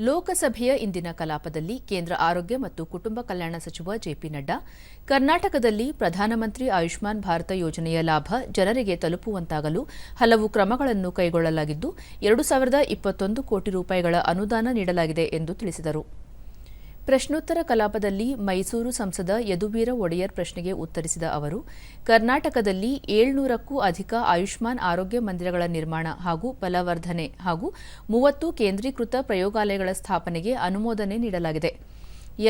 ಲೋಕಸಭೆಯ ಇಂದಿನ ಕಲಾಪದಲ್ಲಿ ಕೇಂದ್ರ ಆರೋಗ್ಯ ಮತ್ತು ಕುಟುಂಬ ಕಲ್ಯಾಣ ಸಚಿವ ಜೆಪಿ ನಡ್ಡಾ, ಕರ್ನಾಟಕದಲ್ಲಿ ಪ್ರಧಾನಮಂತ್ರಿ ಆಯುಷ್ಮಾನ್ ಭಾರತ ಯೋಜನೆಯ ಲಾಭ ಜನರಿಗೆ ತಲುಪುವಂತಾಗಲು ಹಲವು ಕ್ರಮಗಳನ್ನು ಕೈಗೊಳ್ಳಲಾಗಿದ್ದು, ಎರಡು ಸಾವಿರದ ಇಪ್ಪತ್ತೊಂದು ಕೋಟಿ ರೂಪಾಯಿಗಳ ಅನುದಾನ ನೀಡಲಾಗಿದೆ ಎಂದು ತಿಳಿಸಿದರು. ಪ್ರಶ್ನೋತ್ತರ ಕಲಾಪದಲ್ಲಿ ಮೈಸೂರು ಸಂಸದ ಯದುವೀರ ಒಡೆಯರ್ ಪ್ರಶ್ನೆಗೆ ಉತ್ತರಿಸಿದ ಅವರು, ಕರ್ನಾಟಕದಲ್ಲಿ ಏಳ್ನೂರಕ್ಕೂ ಅಧಿಕ ಆಯುಷ್ಮಾನ್ ಆರೋಗ್ಯ ಮಂದಿರಗಳ ನಿರ್ಮಾಣ ಹಾಗೂ ಬಲವರ್ಧನೆ ಹಾಗೂ ಮೂವತ್ತು ಕೇಂದ್ರೀಕೃತ ಪ್ರಯೋಗಾಲಯಗಳ ಸ್ಥಾಪನೆಗೆ ಅನುಮೋದನೆ ನೀಡಲಾಗಿದೆ.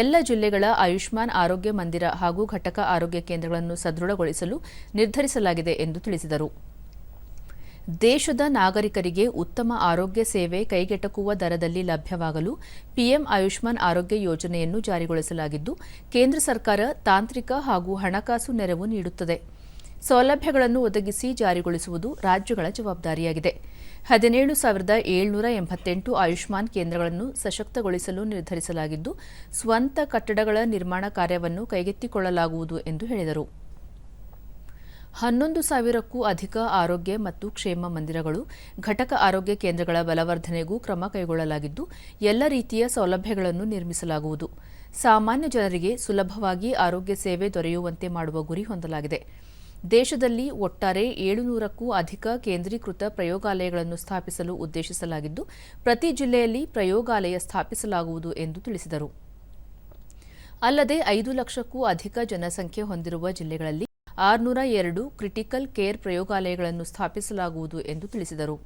ಎಲ್ಲ ಜಿಲ್ಲೆಗಳ ಆಯುಷ್ಮಾನ್ ಆರೋಗ್ಯ ಮಂದಿರ ಹಾಗೂ ಘಟಕ ಆರೋಗ್ಯ ಕೇಂದ್ರಗಳನ್ನು ಸದೃಢಗೊಳಿಸಲು ನಿರ್ಧರಿಸಲಾಗಿದೆ ಎಂದು ತಿಳಿಸಿದರು. ದೇಶದ ನಾಗರಿಕರಿಗೆ ಉತ್ತಮ ಆರೋಗ್ಯ ಸೇವೆ ಕೈಗೆಟಕುವ ದರದಲ್ಲಿ ಲಭ್ಯವಾಗಲು ಪಿಎಂ ಆಯುಷ್ಮಾನ್ ಆರೋಗ್ಯ ಯೋಜನೆಯನ್ನು ಜಾರಿಗೊಳಿಸಲಾಗಿದ್ದು, ಕೇಂದ್ರ ಸರ್ಕಾರ ತಾಂತ್ರಿಕ ಹಾಗೂ ಹಣಕಾಸು ನೆರವು ನೀಡುತ್ತದೆ. ಸೌಲಭ್ಯಗಳನ್ನು ಒದಗಿಸಿ ಜಾರಿಗೊಳಿಸುವುದು ರಾಜ್ಯಗಳ ಜವಾಬ್ದಾರಿಯಾಗಿದೆ. ಹದಿನೇಳು ಸಾವಿರದ ಏಳ್ನೂರ ಎಂಬತ್ತೆಂಟು ಆಯುಷ್ಮಾನ್ ಕೇಂದ್ರಗಳನ್ನು ಸಶಕ್ತಗೊಳಿಸಲು ನಿರ್ಧರಿಸಲಾಗಿದ್ದು, ಸ್ವಂತ ಕಟ್ಟಡಗಳ ನಿರ್ಮಾಣ ಕಾರ್ಯವನ್ನು ಕೈಗೆತ್ತಿಕೊಳ್ಳಲಾಗುವುದು ಎಂದು ಹೇಳಿದರು. ಹನ್ನೊಂದು ಸಾವಿರಕ್ಕೂ ಅಧಿಕ ಆರೋಗ್ಯ ಮತ್ತು ಕ್ಷೇಮ ಮಂದಿರಗಳು, ಘಟಕ ಆರೋಗ್ಯ ಕೇಂದ್ರಗಳ ಬಲವರ್ಧನೆಗೂ ಕ್ರಮ ಕೈಗೊಳ್ಳಲಾಗಿದ್ದು, ಎಲ್ಲ ರೀತಿಯ ಸೌಲಭ್ಯಗಳನ್ನು ನಿರ್ಮಿಸಲಾಗುವುದು. ಸಾಮಾನ್ಯ ಜನರಿಗೆ ಸುಲಭವಾಗಿ ಆರೋಗ್ಯ ಸೇವೆ ದೊರೆಯುವಂತೆ ಮಾಡುವ ಗುರಿ ಹೊಂದಲಾಗಿದೆ. ದೇಶದಲ್ಲಿ ಒಟ್ಟಾರೆ ಏಳುನೂರಕ್ಕೂ ಅಧಿಕ ಕೇಂದ್ರೀಕೃತ ಪ್ರಯೋಗಾಲಯಗಳನ್ನು ಸ್ಥಾಪಿಸಲು ಉದ್ದೇಶಿಸಲಾಗಿದ್ದು, ಪ್ರತಿ ಜಿಲ್ಲೆಯಲ್ಲಿ ಪ್ರಯೋಗಾಲಯ ಸ್ಥಾಪಿಸಲಾಗುವುದು ಎಂದು ತಿಳಿಸಿದರು. ಅಲ್ಲದೆ ಐದು ಲಕ್ಷಕ್ಕೂ ಅಧಿಕ ಜನಸಂಖ್ಯೆ ಹೊಂದಿರುವ ಜಿಲ್ಲೆಗಳಲ್ಲಿ ಆರುನೂರ ಎರಡು ಕ್ರಿಟಿಕಲ್ ಕೇರ್ ಪ್ರಯೋಗಾಲಯಗಳನ್ನು ಸ್ಥಾಪಿಸಲಾಗುವುದು ಎಂದು ತಿಳಿಸಿದರು.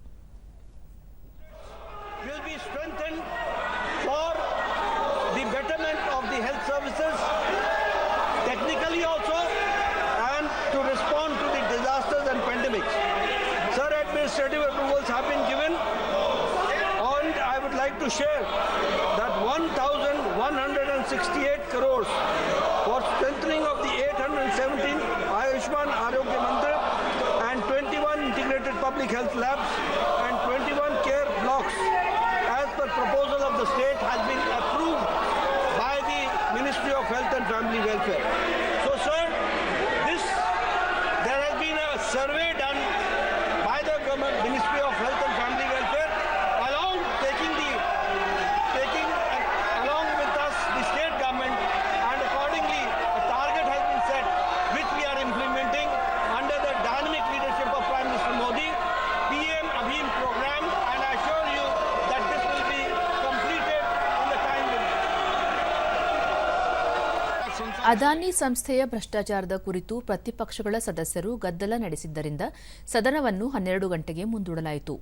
To share that 1000 1,168 crores for strengthening of the 817 Ayushman Arogya Mandir and 21 integrated public health labs and 21 care blocks as per proposal of the state has been Adani ಸಂಸ್ಥೆಯ ಭ್ರಷ್ಟಾಚಾರದ ಕುರಿತು ಪ್ರತಿಪಕ್ಷಗಳ ಸದಸ್ಯರು ಗದ್ದಲ ನಡೆಸಿದ್ದರಿಂದ ಸದನವನ್ನು ಹನ್ನೆರಡು ಗಂಟೆಗೆ ಮುಂದೂಡಲಾಯಿತು.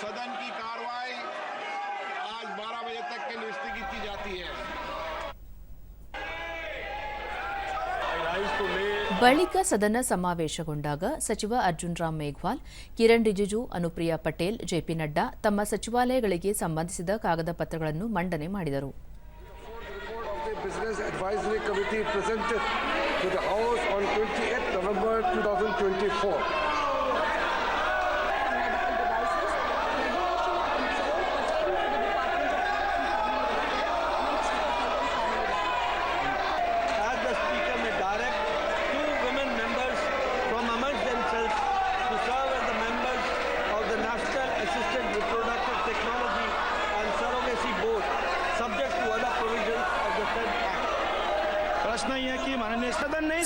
ಸದನ ಬಳಿಕ ಸದನ ಸಮಾವೇಶಗೊಂಡಾಗ ಸಚಿವ ಅರ್ಜುನ್ ರಾಮ್ ಮೇಘ್ವಾಲ್, ಕಿರಣ್ ರಿಜಿಜು, ಅನುಪ್ರಿಯಾ ಪಟೇಲ್ ಜೆಪಿ ನಡ್ಡಾ ತಮ್ಮ ಸಚಿವಾಲಯಗಳಿಗೆ ಸಂಬಂಧಿಸಿದ ಕಾಗದ ಪತ್ರಗಳನ್ನು ಮಂಡನೆ ಮಾಡಿದರು report of the Business Advisory Committee presented to the House on 28th November 2024.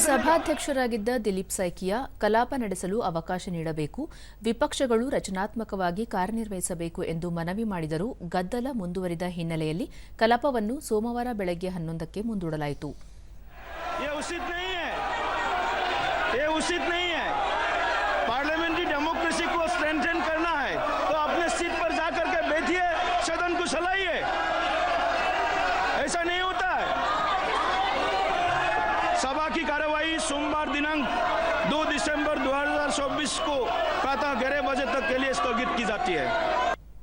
ಸಭಾಧ್ಯಕ್ಷರಾಗಿದ್ದ Dilip Saikia ಕಲಾಪ ನಡೆಸಲು ಅವಕಾಶ ನೀಡಬೇಕು ವಿಪಕ್ಷಗಳು ರಚನಾತ್ಮಕವಾಗಿ ಕಾರ್ಯನಿರ್ವಹಿಸಬೇಕು ಎಂದು ಮನವಿ ಮಾಡಿದರೂ ಗದ್ದಲ ಮುಂದುವರಿದ ಹಿನ್ನೆಲೆಯಲ್ಲಿ ಕಲಾಪವನ್ನು ಸೋಮವಾರ ಬೆಳಗ್ಗೆ ಹನ್ನೊಂದಕ್ಕೆ ಮುಂದೂಡಲಾಯಿತು ये उचित नहीं है ये उचित नहीं है पार्लियामेंट्री डेमोक्रेसी को स्ट्रेंथन करना है तो अपने सीट पर जा करके बैठिए सदन को चलाइए की कार्रवाई सोमवार दिनांक 2 दिसंबर 2024 को प्रातः ग्यारह बजे तक के लिए स्थगित की जाती है।